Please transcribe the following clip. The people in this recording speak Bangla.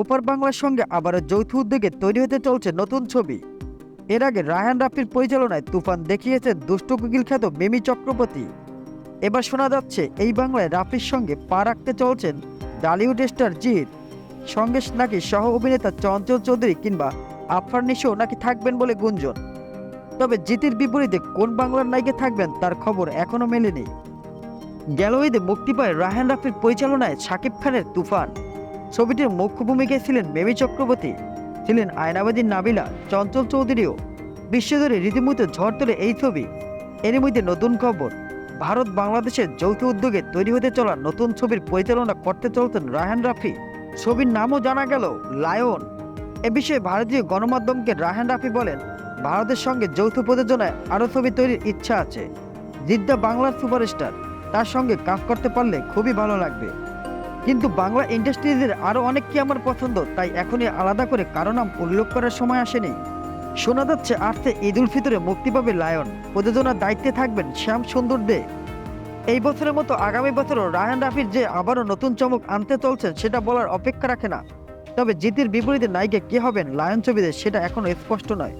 ওপার বাংলার সঙ্গে আবারও যৌথ উদ্যোগে তৈরি হতে চলছে নতুন ছবি। এর আগে রায়হান রাফির পরিচালনায় তুফান দেখিয়েছেন দুষ্টু কুকিল খ্যাত মিমি চক্রবর্তী। এবার শোনা যাচ্ছে, এই বাংলায় রাফির সঙ্গে পা রাখতে চলছেন ডালিউড স্টার জিৎ। সঙ্গে নাকি সহ অভিনেতা চঞ্চল চৌধুরী কিংবা আফরান নিশো নাকি থাকবেন বলে গুঞ্জন। তবে জিতের বিপরীতে কোন বাংলার নায়িকা থাকবেন তার খবর এখনও মেলেনি। গেল ঈদে মুক্তি পায় রায়হান রাফির পরিচালনায় শাকিব খানের তুফান। ছবিটির মুখ্য ভূমিকায় ছিলেন মেমি চক্রবর্তী, ছিলেন আয়নাবাদী নাবিলা চঞ্চল চৌধুরীও। বিশ্বজুড়ে রীতিমতো ঝড় তোলে এই ছবি। এরই মধ্যে নতুন খবর, ভারত বাংলাদেশের যৌথ উদ্যোগে তৈরি হতে চলা নতুন ছবির পরিচালনা করতে চলতেন রায়হান রাফি। ছবির নামও জানা গেল, লায়ন। এ বিষয়ে ভারতীয় গণমাধ্যমকে রায়হান রাফি বলেন, ভারতের সঙ্গে যৌথ প্রযোজনায় আরও ছবি তৈরির ইচ্ছা আছে। জিদ্দা বাংলার সুপারস্টার, তার সঙ্গে কাজ করতে পারলে খুবই ভালো লাগবে। কিন্তু বাংলা ইন্ডাস্ট্রিজের আরও অনেককে আমার পছন্দ, তাই এখনই আলাদা করে কারও নাম উল্লেখ করার সময় আসেনি। শোনা যাচ্ছে আসছে ঈদ উল ফিতরে মুক্তি পাবে লায়ন। প্রযোজনার দায়িত্বে থাকবেন শ্যাম সুন্দর দে। এই বছরের মতো আগামী বছরও রায়হান রাফির যে আবারও নতুন চমক আনতে চলছেন সেটা বলার অপেক্ষা রাখে না। তবে জিতির বিপরীতে নায়িকা কে হবেন লায়ন ছবিতে, সেটা এখনও স্পষ্ট নয়।